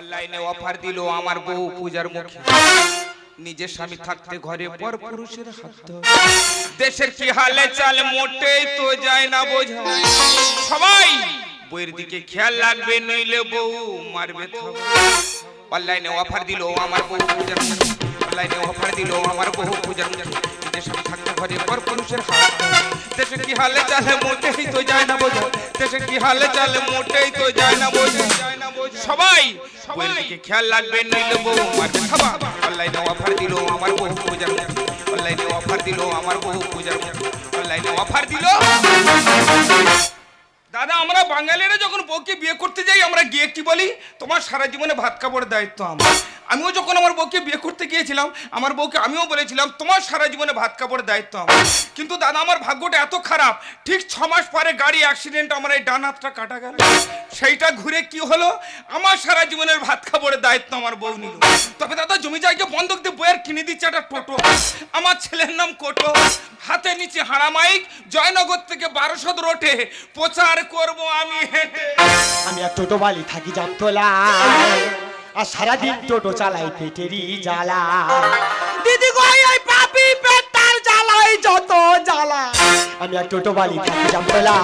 অনলাইনে অফার দিল আমার বউ পূজার মুখে। নিজের স্বামী থাকতে ঘরে পর পুরুষের হাত দেশের কি হালে চাল মোটেই তো যায় না বোঝা। সবাই বইয়ের দিকে খেয়াল রাখবে, নইলে বউ মারবে অনলাইনে অফার দিল আমার বউ পূজার অনলাইনে অফার দিল আমার বউ পূজার থাকতে ঘরে পর পুরুষের দেশে কি হালে চালে মোটেই তো যায় না বোঝা। দেশে কি হালে চালে মোটেই তো যায় না বোঝা। সবাই খেয়াল রাখবে, নইলে বউ অনলাইনে অফার দিল, আমার বউ পূজার অনলাইনে অফার দিল, আমার বউ পূজার অনলাইনে অফার দিল। দাদা, আমরা বাঙালিরা যখন বউকে বিয়ে করতে যাই, আমরা গিয়ে কি বলি? তোমার সারা জীবনে ভাত কাপড়ের দায়িত্ব আমার। আমিও যখন আমার বউকে বিয়ে করতে গিয়েছিলাম, আমার বউকে আমিও বলেছিলাম, তোমার সারা জীবনে ভাত কাপড়ের দায়িত্ব আমার। কিন্তু দাদা, আমার ভাগ্যটা এত খারাপ। ঠিক ছ মাস পরে গাড়ি অ্যাক্সিডেন্ট আমার এই ডান হাতটা কাটা গেল। সেইটা ঘুরে কি হলো? আমার সারা জীবনের ভাত কাপড়ের দায়িত্ব আমার বউ নিল। তবে দাদা, জমি জায়গা বন্ধক দিয়ে বইয়ের কিনে দিচ্ছে একটা টোটো। আমার ছেলের নাম কোটো। হাতে নিচে হাড়া মাইক। জয়নগর থেকে বারোশো রোটে প্রচার করব আমি। আমি আর টোটো বালি থাকি জামতলা আর সারাদিন টোটো চালাই পেটেরই জ্বালা। দিদি গো এই পাপি পেটার জ্বালাই যত জ্বালা। আমি আর টোটো বালি থাকি জামতলা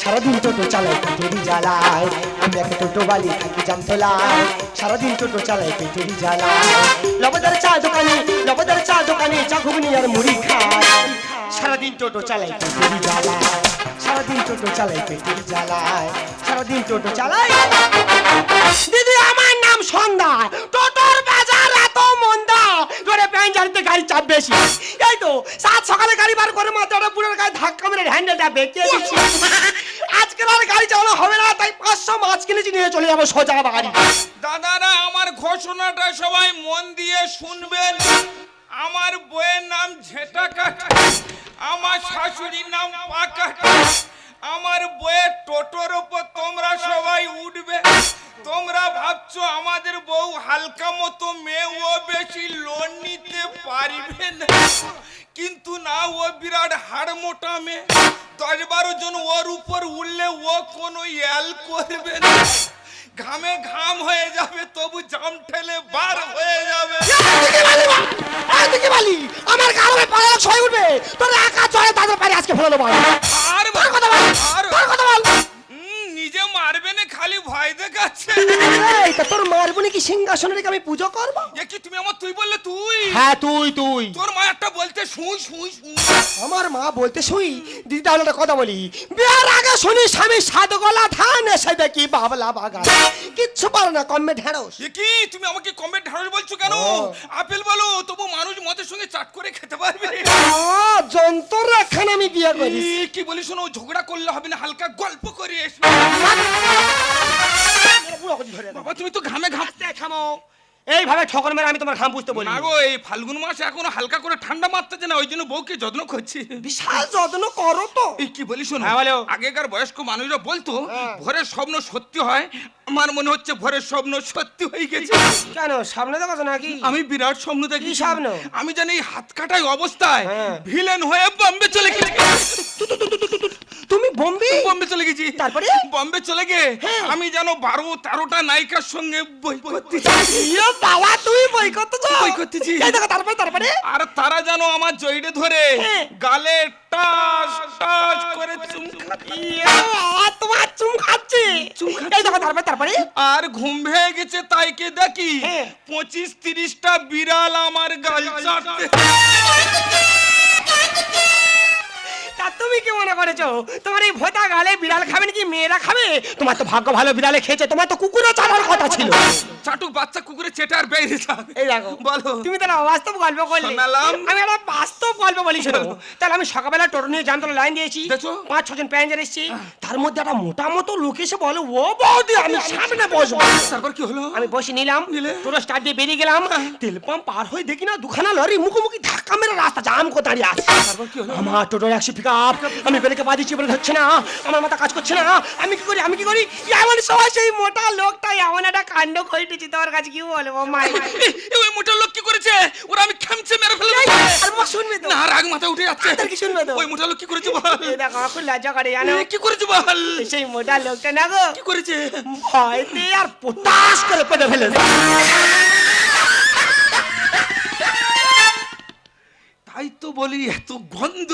সারাদিন টোটো চালাই পেটেরই জ্বালায় আমি এক টোটো বালি থাকি জামতলা সারাদিন টোটো চালাই পেটেরই জ্বালা। লবদার চা দোকানে লবদার চা দোকানে চা ঘুগনি আর মুড়ি খায় সারাদিন টোটো চালাই পেটেরই জ্বালায় সারাদিন টোটো চালাই পেটের জ্বালায়। সারাদিন টোটো চালাই। দিদি আমার সন্ধ্যা। টোটোর বাজার এত মন্দা ধরে প্যাঞ্জারিতে গাড়ি চাপ বেশি। এই তো সাত সকালে গাড়ি বার করে মাথাটা পুরো গায়ে ধাক্কা মেরে হ্যান্ডেলটা বেঁকে দিচ্ছি। আজকের আর গাড়ি চালানো হবে না তাই পাঁচশো মাছ কিনেছি নিয়ে চলে যাব সোজা বাড়ি। দাদারা আমার ঘোষণাটা সবাই মন দিয়ে শুনবেন। আমার বইয়ের নাম ঝেটা কাঠা আমার শাশুড়ির নাম পাকাঠা আমার বইয়ের টোটোর ওপর তোমরা সবাই উঠবে। তোমরা ভাবছ আমাদের বউ হালকা মতো মেয়ে ও বেশি লোন নিতে পারবে না? কিন্তু না ও বিরাট হাড় মোটা মেয়ে। দশ বারো জন ওর উপর উঠলে ও কোনো ইয়াল করবে না। ঘামে ঘাম হয়ে যাবে তবু জাম ঠেলে বার হয়ে যাবে। আমার গাড়ি পায়ে ছয় উঠবে। তোর একা চলে তাদের পারে আজকে ফেলে দেবো আর কথা বল আর মারবে খালি ভয় দেখাচ্ছে। এই তা তোর মারবো নাকি সিংহাসনে রেখে আমি পুজো করব? এ কি তুমি আমার তুই বললে তুই? হ্যাঁ তুই তুই। তোর মা একটা বলতে শুই শুই শুই। আমার মা বলতে শুই? দিদি তাহলে একটা কথা বলি। বিয়ার আগে শুনি স্বামী সাত গলা ধান এসে দেখি বাবলা বাগান। কিচ্ছু পারো না কমে ঢেঁড়স। এ কি? তুমি আমাকে কমেন্ট ঢাড়স বলছো কেন? আপেল বলো তবু মানুষ মদের সঙ্গে চাট করে খেতে পারবে। যন্ত্র রাখান আমি বিয়ে করি কি বলি শোনো ঝগড়া করলে হবে না হালকা গল্প করে এসো। বাবা তুমি তো ঘামে এইভাবে ঠকর মেরে আমি তোমার ঘাম বুঝতে বলি না গো এই ফাল্গুন মাসে এখনও হালকা করে ঠান্ডা মারতেছে না ওই জন্য বউকে যত্ন করছি বিশাল যত্ন করো তো এই কি বলি শোনো হ্যাঁ, বলো। আগেকার বয়স্ক মানুষরা বলতো হ্যাঁ। ভোরের স্বপ্ন সত্যি হয় আমার মনে হচ্ছে ভোরের স্বপ্ন সত্যি হয়ে গেছে কেন সামনে দেখো নাকি আমি বিরাট স্বপ্ন দেখি স্বপ্ন? আমি জানি হাত কাটাই অবস্থায় হ্যাঁ। ভিলেন হয়ে বম্বে চলে গেছি তুমি বোম্বে বোম্বে চলে গেছি তারপরে? বোম্বে চলে গে হ্যাঁ। আমি জানো বারো তেরোটা নায়িকার সঙ্গে বই করতে ইয়ে বাবা তুমি বই করতেছো বই করতেছি। তারপরে তারপরে আর তারা জানো আমার জয়ডে ধরে হ্যাঁ। গালে টাস টাস করে চুম খাচ্ছে। ইয়ে তোমার চুম খাচ্ছে এই দেখো তারপরে তারপরে আর ঘুম ভেঙে গেছে তাই কে দেখি হ্যাঁ। পঁচিশ তিরিশটা বিড়াল আমার গাল চাটতে তুমি কি মনে করেছ? তোমার এই ভোটা গালে বিড়াল খাবে নাকি মেয়েরা খাবে? তোমার তো ভাগ্য ভালো বিড়ালে খেয়েছে, তোমার তো কুকুরও চালার কথা ছিল। চাটুক বাচ্চা কুকুরে চেটার বেরিয়ে যাবে এই দেখো বলো। তুমি তাহলে অবাস্তব গল্প করলে। শোনালাম। আমি একটা বাস্তব গল্প বলি শোনো। তাহলে আমি সকালবেলা টোটো নিয়ে জামতলা লাইন দিয়েছি? পাঁচ ছজন প্যাঞ্জার এসেছি। তার মধ্যে একটা মোটা মতো লোক এসে বলে ও বৌদি আমি সামনে বসবো। তারপর কি হলো? আমি বসে নিলাম। নিলে? টোটো স্টার্ট দিয়ে বেরিয়ে গেলাম। তেল পাম্প পার হয়ে দেখি না দুখানা লরি মুখোমুখি ধাক্কা মেরে রাস্তা জাম করে দাঁড়িয়ে আছে। তারপর কি হলো? আমার টোটোর একশো পিক আপ আমি বেরোকে বাদিচ্ছি বলে ধরছে না। আমার মাথা কাজ করছে না। আমি কি করি আমি কি করি? এমন সময় সেই মোটা লোকটা এমন একটা কাণ্ড করে কাছে কি বলব মাই এ, ওই মোটা লোক কি করেছে? ওরা আমি খামছে মেরে ফেলে। আর শুনবে তো। না রাগ মাথা উঠে যাচ্ছে। আর কি শুনবে তো? ওই মোটা লোক কি করেছে বল? দেখো এখন লজ্জা করে জানো? কি করেছে বল? সেই মোটা লোকটা না গো? কি করেছে? ভয়তে আর পটাশ করে পেটে ফেলেছে তাই তো বলি এত গন্ধ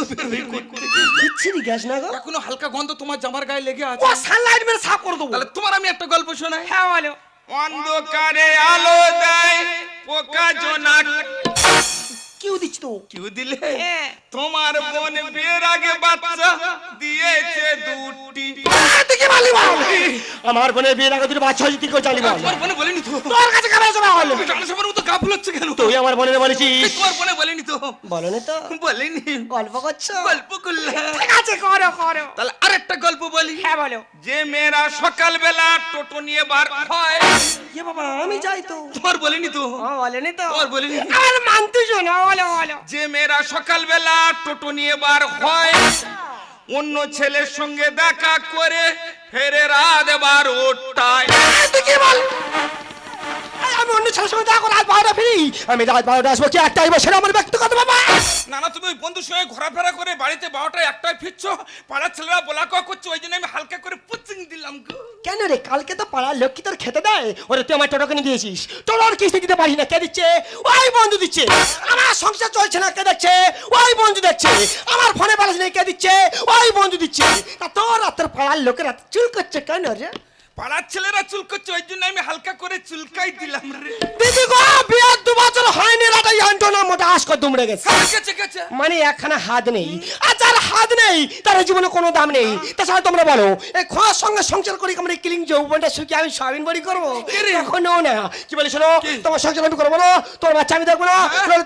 বিচ্ছিরি গ্যাস না গো? এখনও হালকা গন্ধ তোমার জামার গায়ে লেগে ও আছে সানলাইট মেরে সাফ করে দেবো। তাহলে তোমার আমি একটা গল্প শোনাই। হ্যাঁ বলো। অন্ধকারে আলো দেয় পোকা জোনাক। কিউ দিচ্ছি তো? কিউ দিলে? হ্যাঁ। তোমার বোন বিয়ের আগে বাচ্চা দিয়েছে দুটি। তুই কি আমার বোনের বিয়ের আগে দুটো বাচ্চা হয়েছে তুই কেউ জানি তোমার বোনে বলেনি তো। তোর কাছে কেমন সময় হলো? জানা সবার মতো গাফুল হচ্ছে কেন? তুই আমার বোনের বলেছিস। তোমার বোনে বলেনি তো। বলো তো। বলেনি। গল্প করছ? গল্প করলে ঠিক আছে করো করো। তাহলে আরেকটা গল্প বলি। হ্যাঁ বলো। যে মেয়েরা সকালবেলা টোটো নিয়ে বার হয়। এ বাবা আমি যাই তো। তোমার বলেনি তো? ও বলেনি তো। তোমার বলেনি। আমার মানতে শোনো বলো বলো। যে মেয়েরা সকালবেলা টোটো নিয়ে বার হয়। অন্য ছেলের সঙ্গে দেখা করে ফেরে রাত এবার ওটায় আমি অন্য ছেলের সঙ্গে দেখা রাত বারোটা ফিরি। আমি রাত বারোটা আসব কি একটা আসব সেটা আমার ব্যক্তিগত বাবা? না না তুমি ওই বন্ধুর সঙ্গে ঘোরাফেরা করে বাড়িতে বারোটায় একটায় ফিরছো পাড়ার ছেলেরা বলা কওয়া করছে ওই জন্য আমি হালকা করে পুচিং দিলাম গো। কেন রে কালকে তো পাড়ার লক্ষ্মী তোর খেতে দেয়? ওরে তুই আমার টোটো কিনে দিয়েছিস টোটোর কিস্তি দিতে পারিস না কে দিচ্ছে? ওই বন্ধু দিচ্ছে। আমার সংসার চলছে না কে দেখছে? ওই বন্ধু দেখছে। আমার ফোনে ব্যালেন্স নেই কে দিচ্ছে? ওই বন্ধু দিচ্ছে। তা তোর আর তোর পাড়ার লোকের চুল করছে কেন রে? পাড়ার ছেলেরা চুল করছে ওই জন্য আমি হালকা করে চুলকাই দিলাম রে। দিদি গো বিয়ার দু বছর হয়নি রাতে আন্টনা মোটা আশ করে দুমড়ে গেছে। গেছে গেছে। মানে একখানা হাত নেই। আর যার হাত নেই তার জীবনে কোনো দাম নেই। তাছাড়া তোমরা বলো এই খোয়ার সঙ্গে সংসার করি আমরা কিলিং যৌবনটা শুকিয়ে আমি স্বামীন বড়ি করব? এখনও না। কি বলি শোনো তোমার সংসার আমি করব না তোমার বাচ্চা আমি দেখব না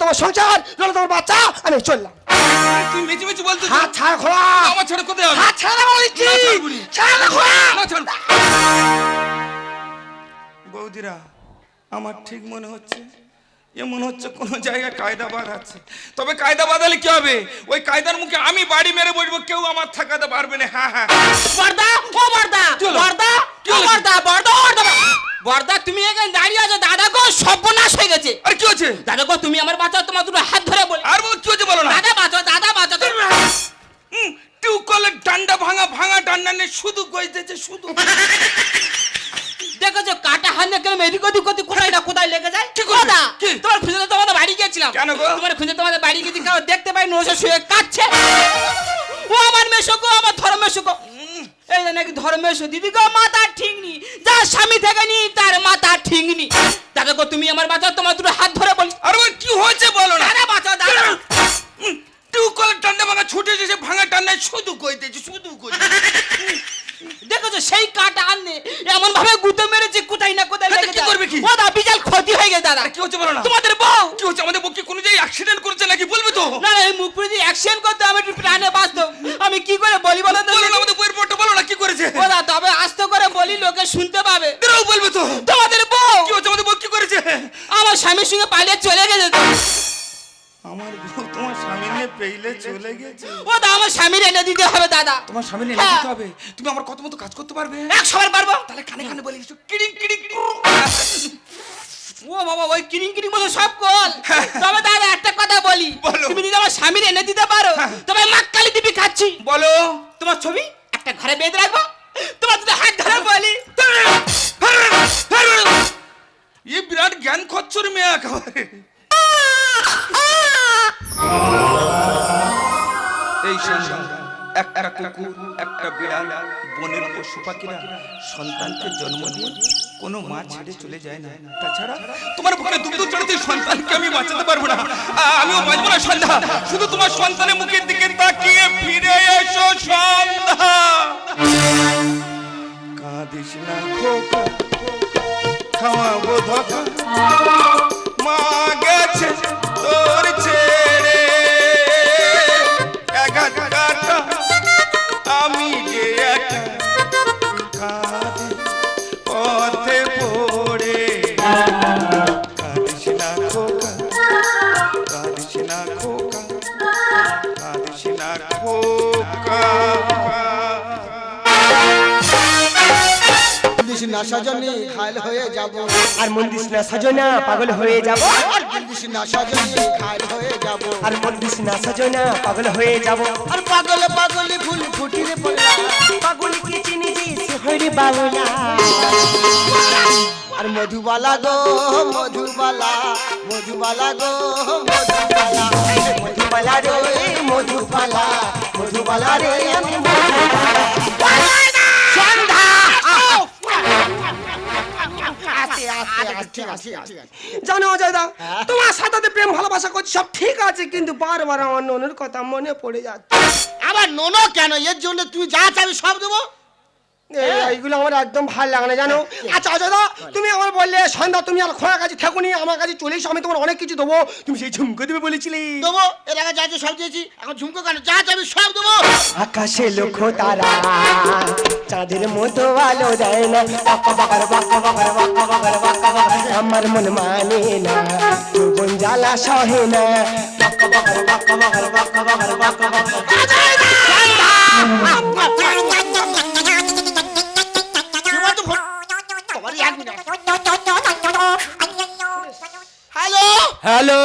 তোমার সংসার তোমার বাচ্চা আমি চললাম। তুই মেচি মেচি বলতো হাত ছাড় খোলা। আমার ছেড়ে কোথায় হাত ছাড়া বলেছি। ছাড়া খোলা। না, ছাড়। বৌদিরা আমার ঠিক মনে হচ্ছে মনে হচ্ছে কোন জায়গায় কায়দা আছে। তবে কায়দা বাদালে কি হবে? ওই কায়দার মুখে আমি বাড়ি মেরে বসবো কেউ আমার থাকাতে পারবে না। হ্যাঁ হ্যাঁ। বর্দা ও বর্দা? বর্দা কি ও? বর্দা বর্দা বর্দা বর্দা। তুমি এখানে দাঁড়িয়ে আছো দাদা গো সর্বনাশ হয়ে গেছে। আর কি হচ্ছে দাদা গো তুমি আমার বাঁচাও তোমার দুটো হাত ধরে বলি। আর বল কি হচ্ছে বলো না। দাদা বাঁচাও দাদা বাঁচাও। হুম, টিউকলের ডান্ডা ভাঙা ভাঙা ডান্ডা নেই শুধু গইতেছে শুধু। দেখেছ কাটা নিয়ে কেমন এদিক ওদিক ওদিক কোথায় না কোথায় লেগে যায়? কি করবে? দাদা কি? তোমার খুঁজে তো তোমাদের বাড়ি গিয়েছিলাম। কেন গো? তোমার খুঁজে তোমাদের বাড়ি গেছি কারও দেখতে পাই নশো শুয়ে কাচ্ছে ও আমার মেশো গো আমার ধর্মেশো গো এই নাকি ধর্মেশো দিদি গো মাথা ঠিক নি যার স্বামী থেকে নি তার মাথা ঠিক নি দাদা গো তুমি আমার বাঁচাও তোমার দুটো হাত ধরে বলি। আর কি হয়েছে বলো না? দাদা বাঁচাও দাদা টিউকলের ডান্ডা ভাঙা ছুটে এসে ভাঙা ডান্ডায় শুধু গইতেছে শুধু গইতেছে দেখেছ সেই কাটা আনলে এমন ভাবে গুঁতো মেরেছে কোথায় না কোথায় হ্যাঁ, লেগে কি যায়। করবে কি? ও দা বিশাল ক্ষতি হয়ে গেছে দাদা। কি হচ্ছে বলো না? তোমাদের বউ। কি হচ্ছে? আমাদের পক্ষে কোনো জায়গায় অ্যাক্সিডেন্ট করেছে নাকি বলবে তো? না না এই মুখ পুরে দিয়ে অ্যাকশন করতে আমি একটু প্রাণে বাঁচতো আমি কি করে বলি বলো তো? বলো না আমাদের বইয়ের পরটা বলো না কি করেছে? ও তবে আস্তে করে বলি লোকে শুনতে পাবে। এরাও বলবে তো। তোমাদের বউ। কি হচ্ছে? আমাদের বউ কি করেছে? আমার স্বামীর সঙ্গে পালিয়ে চলে গেছে তো। আমার বউ তোমার স্বামী নিয়ে পেইলে চলে গেছে। ও দা আমার স্বামীর এনে দিতে হবে দাদা। তোমার স্বামী নিয়ে হ্যাঁ। দিতে হবে? তুমি আমার কত মতো কাজ করতে পারবে? এক সবার পারব। তাহলে কানে কানে বলি কিড়িং কিড়িং। ও বাবা ওই কিরিং কিরিং বলে সব কল। তবে দাদা একটা কথা বলি। তুমি যদি আমার স্বামীর এনে দিতে পারো তবে মাক্কালি দিবি খাচ্ছি। বলো। তোমার ছবি একটা ঘরে বেঁধে রাখব। তোমার যদি হাত ধরে বলি। এই বিরাট জ্ঞান খচ্চর মেয়ে একেবারে। এই সন্ধ্যা একটা কুকুর একটা বিড়াল বনের পশু পাখিরা সন্তানকে জন্ম দিয়ে কোনো মা ছেড়ে চলে যায় না। তাছাড়া তোমার বুকে দুগ্ধ চড়তে সন্তানকে আমি বাঁচাতে পারব না। আমিও বাঁচবো না সন্ধ্যা। শুধু তোমার সন্তানের মুখের দিকে তাকিয়ে ফিরে এসো সন্ধ্যা। কাঁদিস না খোকা। খাওয়াবো ধোকা। মা না সজনী ঘায়ল হয়ে যাব। আর মন দিস না সজনা পাগল হয়ে যাব। আর দিল দিস না সজনী ঘায়ল হয়ে যাব। আর মন দিস না সজনা পাগল হয়ে যাব। আর পাগল পাগল ফুল ফুটিরে পড়লা পাগল কি চিনিছিস হরি বাবুলা আর মধুবালা গো মধুবালা মধুবালা গো মধুবালা। মধুবালা রে মধুবালা মধুবালা রে আমি সন্ধ্যা ঠিক অজয় ঠিক জানো অজয়দা তোমার সাথে প্রেম ভালোবাসা করছি সব ঠিক আছে কিন্তু বারবার আমার ননুর কথা মনে পড়ে যাচ্ছে। আবার নোনো কেন? এর জন্য তুমি যা চাবি সব দেবো? এইগুলো আমার একদম ভালো লাগে না জানো আচ্ছা অজয়দা তুমি আমার বললে সন্ধ্যা তুমি আর খোঁড়া কাছে থাকুনি আমার কাছে চলে এসো আমি তোমার অনেক কিছু দেবো তুমি সেই ঝুমকো দেবে বলেছিলে দেবো এর আগে যা যা সব দিয়েছি এখন ঝুমকো কেন যা চাবি সব দেবো আকাশে লক্ষ্য তারা চাঁদের মতো আলো দেয় না বাক্কা বাকার বাক্কা বাকার বাক্কা বাকার বাক্কা বাকার আমার মন মানে না যৌবন জ্বালা সহে না বাক্কা বাকার বাক্কা বাকার বাক্কা বাকার বাক্কা বাকার হ্যালো?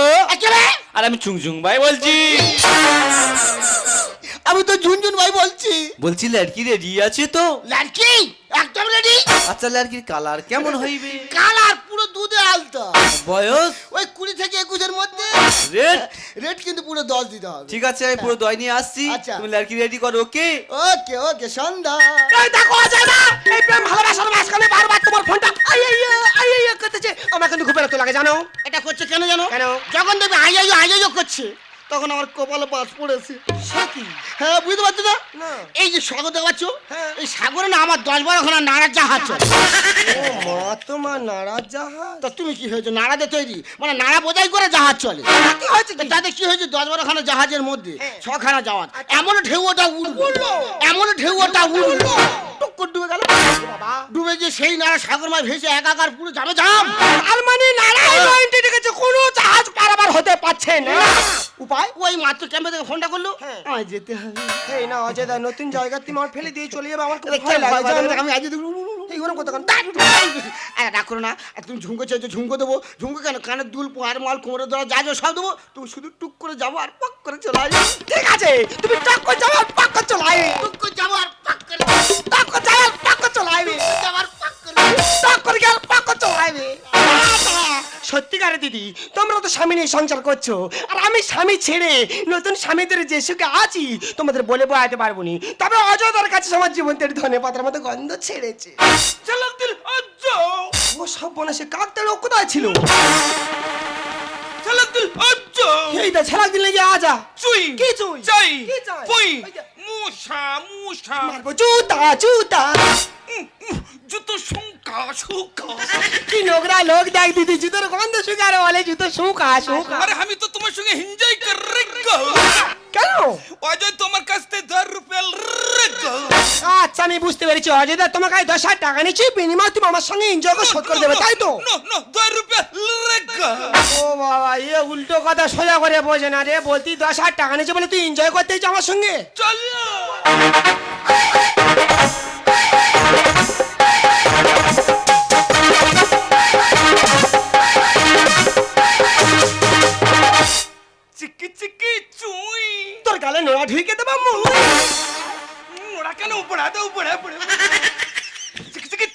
আর আমি চুংচুং ভাই বলছি। আমি তো ঝুনঝুন ভাই বলছি। বলছি লড়কি রেডি আছে তো? লড়কি একদম রেডি। আচ্ছা লড়কির কালার কেমন হইবে? কালার পুরো দুধে আলতা। বয়স? ওই কুড়ি থেকে একুশের মধ্যে। রেড? রেট কিন্তু পুরো দশ দিতে হবে। ঠিক আছে আমি পুরো দয় নিয়ে আসছি। আচ্ছা। তুমি লড়কি রেডি করো ওকে? ওকে ওকে সন্ধ্যা। এই দেখো অজয়দা এই প্রেম ভালোবাসার মাঝখানে বারবার তোমার ফোনটা আই আই আই আই করতেছে। আমার কিন্তু খুব বিরক্ত লাগে জানো? এটা করছে কেন জানো? কেন? যখন দেখবে আইয়াইও আইয়াইও করছে। তখন আমার কপালে বাস পড়েছে। সে কি? হ্যাঁ বুঝতে পারছ না। এই যে সাগর দেখাচ্ছ হ্যাঁ। এই সাগরে না আমার দশ বারো খানা নাড়ার জাহাজ। ও মা তোমার নারাজ জাহাজ? তা তুমি কি হয়েছে? নাড়াতে তৈরি? মানে নাড়া বোঝাই করে জাহাজ চলে। কি হয়েছে তাতে কি হয়েছে? দশ বারো খানা জাহাজের মধ্যে হ্যাঁ। ছখানা জাহাজ। এমন ঢেউ ওটা উঠল। এমন ঢেউ ওটা উঠল। করে ডুবে গেল। বাবা ডুবে যে সেই নাড়া সাগর মাছ ভেসে একাকার পুরো যাবে জাম। আর মানে নারাজ জয়ন্তী ডেকেছে কোনো জাহাজ পারাবার হতে পারছে না। উপায়? ওই মাত্র ক্যাম্পে থেকে ফোনটা করল। হ্যাঁ। যেতে হবে। এই না অজয় দা নতুন জায়গা তুমি আমার ফেলে দিয়ে চলে যাবে আমার খুব ভয় লাগে আমি আজ এইগুলো কত কান? আরে রাগ না তুমি ঝুমকো চাইছো ঝুমকো দেবো। ঝুমকো কেন? কানের দুল পায়ের মাল কোমরে ধরা যা যা সব দেবো। তুমি শুধু টুক করে যাব আর পাক করে চলে আসবে ঠিক আছে তুমি টাক করে যাও আর পাক করে চলে সংসার করছ। আর আমি স্বামী ছেড়ে নতুন স্বামীদের যে সুখে আছি তোমাদের বলে বোঝাতে পারব নি। তবে অজয়দার কাছে আমার জীবন তেড়ে ধনে পাতার মতো গন্ধ ছেড়েছে। ও সব সে কাক তেড়ে কোথায় ছিল? চলক দিল অজ্জ! এই দা ছেড়া দিলে যে আজা চুই কি চুই? চাই কি চাই? পুই মুসা মুসা মারবো জুতা জুতা। জুতো শুঙ্কা শুকা। কি নোংরা লোক দেখ দিদি জুতোর গন্ধ শুকারে বলে জুতো শুকা শুকা। আরে আমি তো তোমার সঙ্গে এনজয় করে গো। কেন? অজয় তোমার কাছ থেকে দশ রুপিয়া আচ্ছা আমি বুঝতে পেরেছি অজয়দা তোমাকে আমি দশ হাজার টাকা নিচ্ছি বিনিময় তুমি আমার সঙ্গে এনজয় করে শোধ করে দেবে তাই তো? নো নো দশ রুপিয়া ও বাবা এ উল্টো কথা সোজা করে বোঝে না রে বলতি দশ হাজার টাকা নিচ্ছে বলে তুই এনজয় করতে আমার সঙ্গে? চলো। গালে নোড়া ঢুকে দেবো ওরা কেন উপড়া তো উপড়া উপড়ে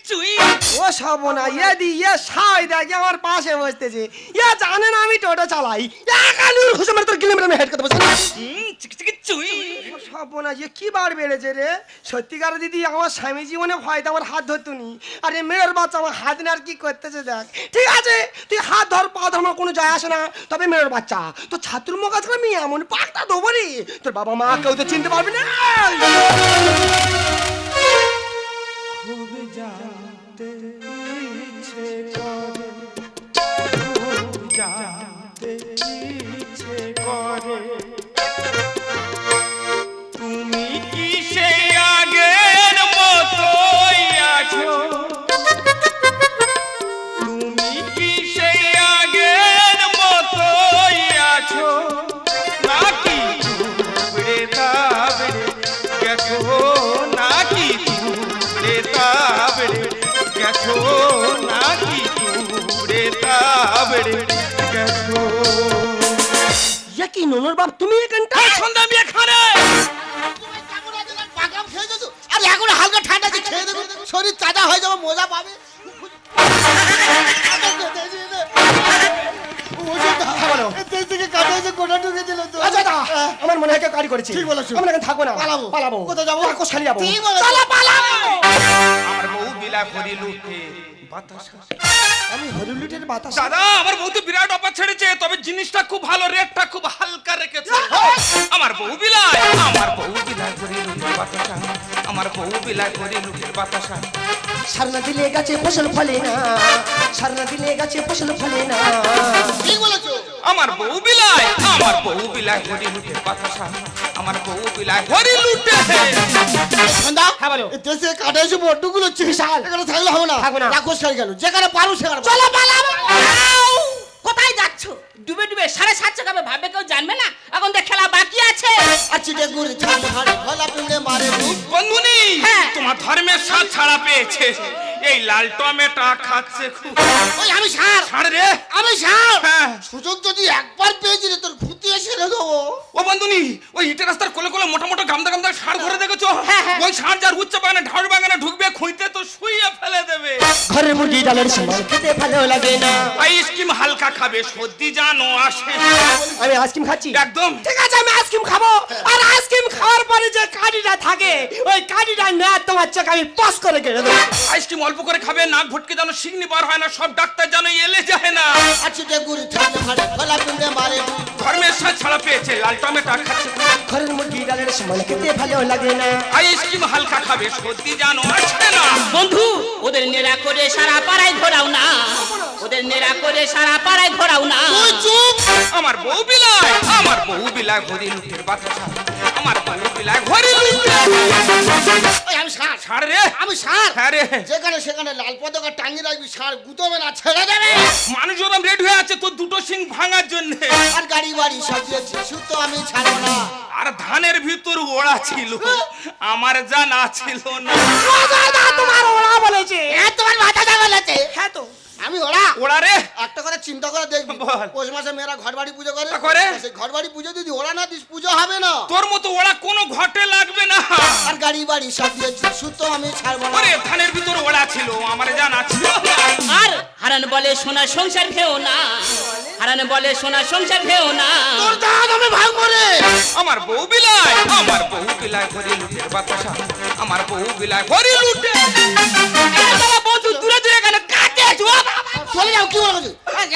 চুই। ও সব না। ইয়ে দি ইয়ে সাই দেখি আমার পাশে বসতেছে। ইয়ে জানে না আমি টোটো চালাই। একালুর খুশি মারে তোর কিলোমিটার আমি হেড করতে বসে হুম, চিকি চিকি চুই। সব না ইয়ে কি বার বেড়েছে রে? সত্যিকার দিদি আমার স্বামী জীবনে ভয়তে আমার হাত ধরতুনি। আর এই মেয়ের বাচ্চা আমার হাত নিয়ে আর কি করতেছে দেখ। ঠিক আছে তুই হাত ধর পা ধর আমার কোনো যায় আসে না। তবে মেয়ের বাচ্চা তো ছাত্র মুখ আছে আমি এমন পাকটা দেবো রে তোর বাবা মা কেউ তো চিনতে পারবি না। জানতে ইচ্ছে করে। জানতে ইচ্ছে করে। তাবড়ে গেছো ইয়া কি ননর বাপ তুমি এখানটা সন্ধ্যা আমি এখানে। পাকলাম খেয়ে যেত আর এখন হালকা ঠান্ডা আছে খেয়ে দেখুন শরীর তাজা হয়ে যাবে মজা পাবে। আচ্ছা আমার মনে হয় কারি করেছে। ঠিক বলেছ। আমরা এখানে থাকব না। পালাবো। পালাবো। কোথায় যাব? কোথায় যাব। বউ করি লুটে বাতাস আমি হরিলুটের বাতাস দাদা আমার বউ তো বিরাট অফার ছেড়েছে তবে জিনিসটা খুব ভালো রেটটা খুব হালকা রেখেছে। আমার বউ বিলায় আমার বউ বিলায় করে লুটের বাতাসা আমার বউ বিলায় করে লুটের বাতাসা সারনা দিলে গাছে ফসল ফলে না সারনা দিলে গাছে ফসল ফলে না। ঠিক বলেছ। আমার বউ বিলায় আমার বউ বিলায় করে লুটের বাতাসা আমার বউ বিলায়। করে লুটে সন্ধ্যা হ্যাঁ, বলো। এই দেশে বড্ডগুলো। এখানে থাকলে হবে না। থাকব না। রাক্ষস খাই গেল। যেখানে পারো সেখানে। চলো পালাবো কোথায় যাচ্ছ? ডুবে ডুবে সাড়ে সাতশো খাবে ভাবে কেউ জানবে না? এখন তো খেলা বাকি আছে। বন্ধুনি হ্যাঁ। তোমার ধর্মের স্বাদ ছাড়া পেয়েছে। এই লাল টমেটো খাচ্ছে খুব। ওই আমি সার। ছাড় রে। আমি সার। হ্যাঁ। সুযোগ যদি একবার পেয়েছি রে তোর ছেড়ে দেবো। ও বন্ধুনি ওই ইটের রাস্তার কোলে কোলে মোটা মোটা গামদা গামদা ষাঁড় ধরে দেখেছ? হ্যাঁ, হ্যাঁ। ওই ষাঁড় যার উচ্চ বাগানে ঢাড় বাগানে ঢুকবে খুঁজতে তো শুইয়ে ফেলে দেবে। ঘরের মুরগি ডালের সমান খেতে ভালো লাগে না। আইসক্রিম হালকা খাবে সর্দি জানো আসে। আমি আইসক্রিম খাচ্ছি। একদম। ঠিক আছে আমি আইসক্রিম খাব। আর আইসক্রিম খাওয়ার পরে যে কাঠিটা থাকে ওই কাঠিটা না তোমার চোখ আমি পাস করে কেটে দেবো। আইসক্রিম অল্প করে খাবে নাক ভটকে যেন শিগনি বার হয় না সব ডাক্তার যেন এলে যায় না। আর পেয়েছে লাল টমেটো খাচ্ছে। ঘরের মুরগি ডালের সমান খেতে ভালো লাগে না। আইসক্রিম হালকা খাবে সত্যি জানো আসবে না। বন্ধু ওদের নেড়া করে সারা পাড়ায় ঘোরাও না। ওদের নেড়া করে সারা পাড়ায় ঘোরাও না। আমার বউ বিলায় আমার বউ বিলায় ঘড়ি লুটের বাতাসা। আমার বউ বিলায় ঘড়ি ওই আমি সার। ছাড় রে। আমি সার। হ্যাঁ রে। যেখানে সেখানে লাল পতাকা টাঙিয়ে রাখবি সার গুতবে না ছেড়ে দেবে। মানুষ ওরম রেড হয়ে আছে তোর দুটো সিং ভাঙার জন্য। আর গাড়ি বাড়ি সাজিয়েছি শুধু আমি ছাড়বো না। আর ধানের ভিতর ওড়া ছিল আমার জানা ছিল না। তোমার ওরা বলেছে। তোমার মাথা হ্যাঁ তো। আমি ওরা ওড়া রে। একটা করে চিন্তা করে দেখবি। পৌষ মাসে মেয়েরা ঘর বাড়ি পুজো করে। করে? সেই ঘর বাড়ি যদি ওরা না দিস পুজো হবে না। তোর মতো ওরা কোনো ঘটে লাগবে না। আর গাড়ি বাড়ি সব সাজিয়েছি শুধু আমি ছাড়বো না। ওরে ধানের ভিতর ওড়া ছিল আমার জানা ছিল আর হারান বলে সোনা সংসার ভেও না। হারান বলে সোনা সংসার ভেও না। তোর দাঁত আমি ভাঙবো রে। আমার বউ বিলায় আমার বউ বিলায় ঘড়ি লুটের বাতাসা। আমার বউ বিলায় ঘড়ি লুটে। বাবা, বন্ধু দূরে দূরে কেন কাছে আছো বাবা। চলে যাও কি বলো হ্যাঁ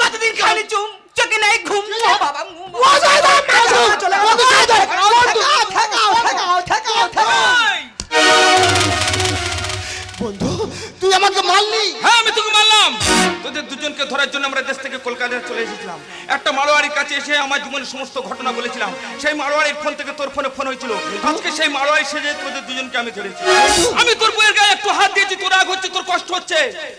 কতদিন খালি চুম চোখে নাই ঘুম বাবা। চলে বন্ধু তুই আমাকে মারলি তোদের দুজনকে ধরার জন্য আমরা দেশ থেকে কলকাতায় চলে এসেছিলাম। একটা মারোয়ারির কাছে এসে আমার জীবনের সমস্ত ঘটনা বলেছিলাম। সেই মারোয়ারির ফোন থেকে তোর ফোনে ফোন হয়েছিল। আজকে সেই মারোয়ারি সেজে তোদের দুজনকে আমি ধরেছি। আমি তোর বউয়ের গায়ে একটু হাত দিয়েছি, তোর রাগ হচ্ছে, তোর কষ্ট হচ্ছে।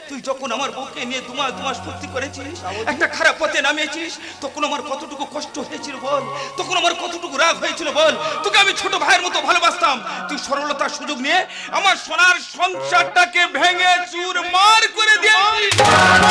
তুই যখন আমার বউকে নিয়ে দুমাস দুমাস ফুর্তি করেছিস, একটা খারাপ পথে নামিয়েছিস, তখন আমার কতটুকু কষ্ট হয়েছিল বল, তখন আমার কতটুকু রাগ হয়েছিল বল, তোকে আমি ছোট ভাইয়ের মতো ভালোবাসতাম। তুই সরলতার সুযোগ নিয়ে আমার সোনার সংসারটাকে ভেঙে চুর মার করে দিয়েছিস।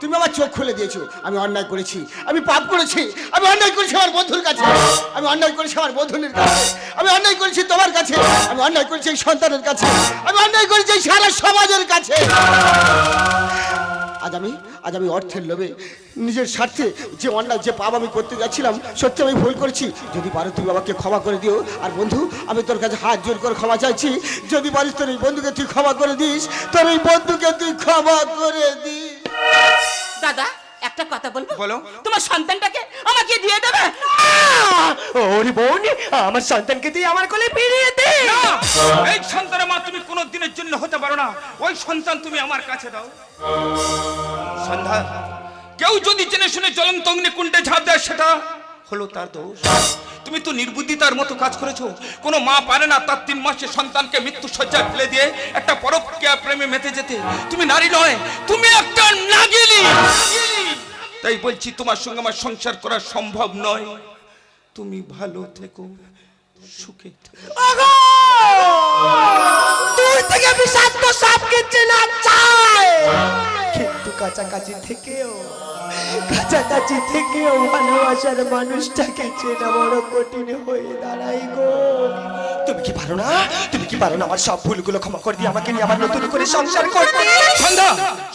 তুমি আমার চোখ খুলে দিয়েছ। আমি অন্যায় করেছি, আমি পাপ করেছি, আমি অন্যায় করেছি আমার বন্ধুর কাছে। আমি অন্যায় করেছি আমার বন্ধুদের কাছে। আমি অন্যায় করেছি তোমার কাছে। আমি অন্যায় করেছি এই সন্তানের কাছে। আমি অন্যায় করেছি এই সারা সমাজের কাছে। আজ আমি আজ আমি অর্থের লোভে নিজের স্বার্থে যে অন্যায়, যে পাপ আমি করতে যাচ্ছিলাম, সত্যি আমি ভুল করেছি। যদি পারো তুমি আমাকে ক্ষমা করে দিও। আর বন্ধু, আমি তোর কাছে হাত জোর করে ক্ষমা চাইছি। যদি পারিস তোর এই বন্ধুকে তুই ক্ষমা করে দিস। তোর এই বন্ধুকে তুই ক্ষমা করে দিস। দাদা একটা কথা বলব? বলো। তোমার সন্তানটাকে আমাকে দিয়ে দেবে? ওরে বোন আমার সন্তানকে তুই আমার কোলে ফিরিয়ে দে। এই সন্তানের মা তুমি কোনো দিনের জন্য হতে পারো না। ওই সন্তান তুমি আমার কাছে দাও। সন্ধ্যা কেউ যদি জেনে শুনে জ্বলন্ত অগ্নিকুণ্ডে ঝাঁপ দেয় সেটা হলো তার দোষ। তুমি তো নির্বুদ্ধিতার মতো কাজ করেছ। কোনো মা পারে না তার তিন মাসের সন্তানকে মৃত্যু সজ্জায় ফেলে দিয়ে একটা পরোক্ষা প্রেমে মেতে যেতে। তুমি নারী নয় তুমি একটা নাগিনী। তাই বলছি তোমার সঙ্গে আমার সংসার করা সম্ভব নয়। তুমি ভালো থেকো সুখে থেকো। দূর থেকে বিষাক্ত সাপকে চেনা চায়। কিন্তু কাছাকাছি থেকেও কাছাকাছি থেকেও ভালোবাসার মানুষটাকে চেনা বড় কঠিন হয়ে দাঁড়াই গো। তুমি কি পারো না? তুমি কি পারো না আমার সব ভুলগুলো ক্ষমা করে দিয়ে আমাকে নিয়ে আবার নতুন করে সংসার করতে? সন্ধ্যা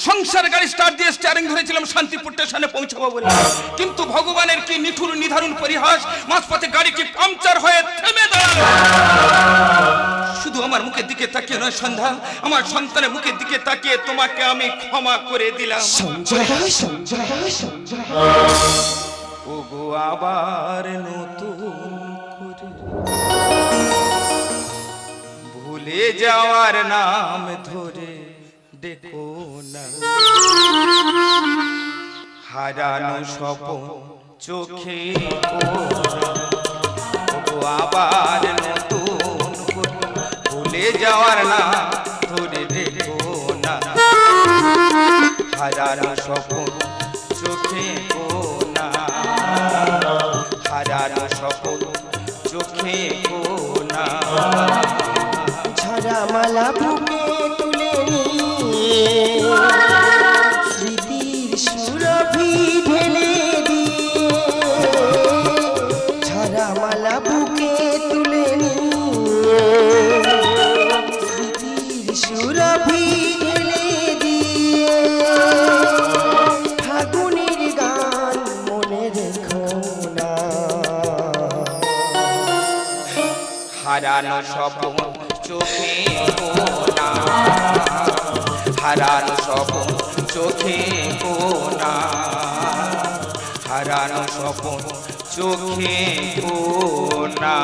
সংসার গাড়ি স্টার্ট দিয়ে স্টিয়ারিং ধরেছিলাম শান্তিপুর স্টেশনে পৌঁছাবো বলে। কিন্তু ভগবানের কি নিঠুর নিধারুণ পরিহাস? মাঝপথে গাড়িটি পাংচার হয়ে থেমে দাঁড়াল। শুধু আমার মুখের দিকে তাকিয়ে নয় সন্ধ্যা আমার সন্তানের মুখের দিকে তাকিয়ে তোমাকে আমি ক্ষমা করে দিলাম। ওগো আবার নতুন করে। ভুলে যাওয়ার নাম ধরে দেখো না। হারানো স্বপন চোখে আবার নতুন যাওয়ার নাম ধরে দেখো না। হারানো স্বপন চোখে কোনা। হারানো স্বপন চোখে কোনা। ঝরা মালা বুকে তুলে নিয়ে, স্মৃতির সুরভি হারানো স্বপন চোখে কোনা। হারানো স্বপন চোখে কোনা। হারানো স্বপন চোখে কোনা।